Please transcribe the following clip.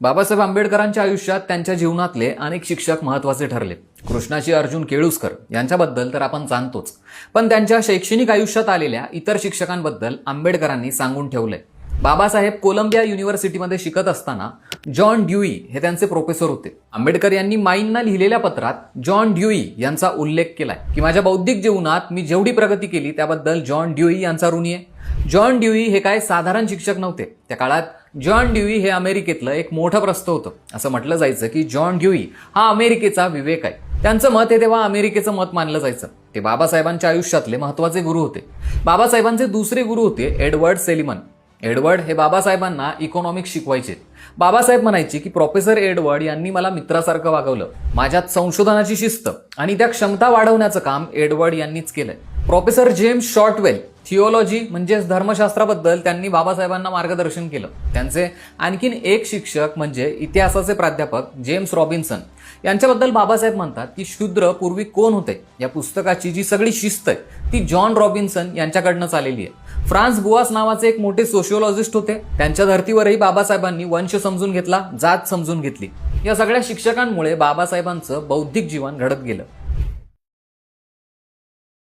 बाबासाहेब आंबेडकरांच्या आयुष्यात त्यांच्या जीवनातले अनेक शिक्षक महत्त्वाचे ठरले. कृष्णाजी अर्जुन केळुसकर यांच्याबद्दल तर आपण जाणतोच. पण त्यांच्या शैक्षणिक आयुष्यात आलेल्या इतर शिक्षकांबद्दल आंबेडकरांनी सांगून ठेवलंय. बाबासाहेब कोलंबिया युनिव्हर्सिटीमध्ये शिकत असताना जॉन ड्युई हे त्यांचे प्रोफेसर होते. आंबेडकर यांनी माईंना लिहिलेल्या पत्रात जॉन ड्युई यांचा उल्लेख केलाय की माझ्या बौद्धिक जीवनात मी जेवढी प्रगती केली त्याबद्दल जॉन ड्युई यांचा ऋणी आहे. जॉन ड्युई हे काय साधारण शिक्षक नव्हते. त्या काळात जॉन ड्युई हे अमेरिकेतलं एक मोठं प्रस्त होतं. असं म्हटलं जायचं की जॉन ड्युई हा अमेरिकेचा विवेक आहे. त्यांचं मत हे तेव्हा अमेरिकेचं मत मानलं जायचं. ते बाबासाहेबांच्या आयुष्यातले महत्त्वाचे गुरु होते. बाबासाहेबांचे दुसरे गुरु होते एडवर्ड सेलिमन. एडवर्ड हे बाबासाहेबांना इकॉनॉमिक्स शिकवायचे. बाबासाहेब म्हणायचे की प्रोफेसर एडवर्ड यांनी मला मित्रासारखं वागवलं. माझ्यात संशोधनाची शिस्त आणि त्या क्षमता वाढवण्याचं काम एडवर्ड यांनीच केलंय. प्रोफेसर जेम्स शॉर्टवेल थिओलॉजी म्हणजेच धर्मशास्त्राबद्दल त्यांनी बाबासाहेबांना मार्गदर्शन केलं. त्यांचे आणखीन एक शिक्षक म्हणजे इतिहासाचे प्राध्यापक जेम्स रॉबिन्सन यांच्याबद्दल बाबासाहेब म्हणतात की शूद्र पूर्वी कोण होते? या पुस्तकाची जी सगळी शिस्त आहे ती जॉन रॉबिन्सन यांच्याकडनंच आलेली आहे. फ्रान्स बुआस नावाचे एक मोठे सोशिओलॉजिस्ट होते. त्यांच्या धर्तीवरही बाबासाहेबांनी वंश समजून घेतला जात समजून घेतली. या सगळ्या शिक्षकांमुळे बाबासाहेबांचं बौद्धिक जीवन घडत गेलं.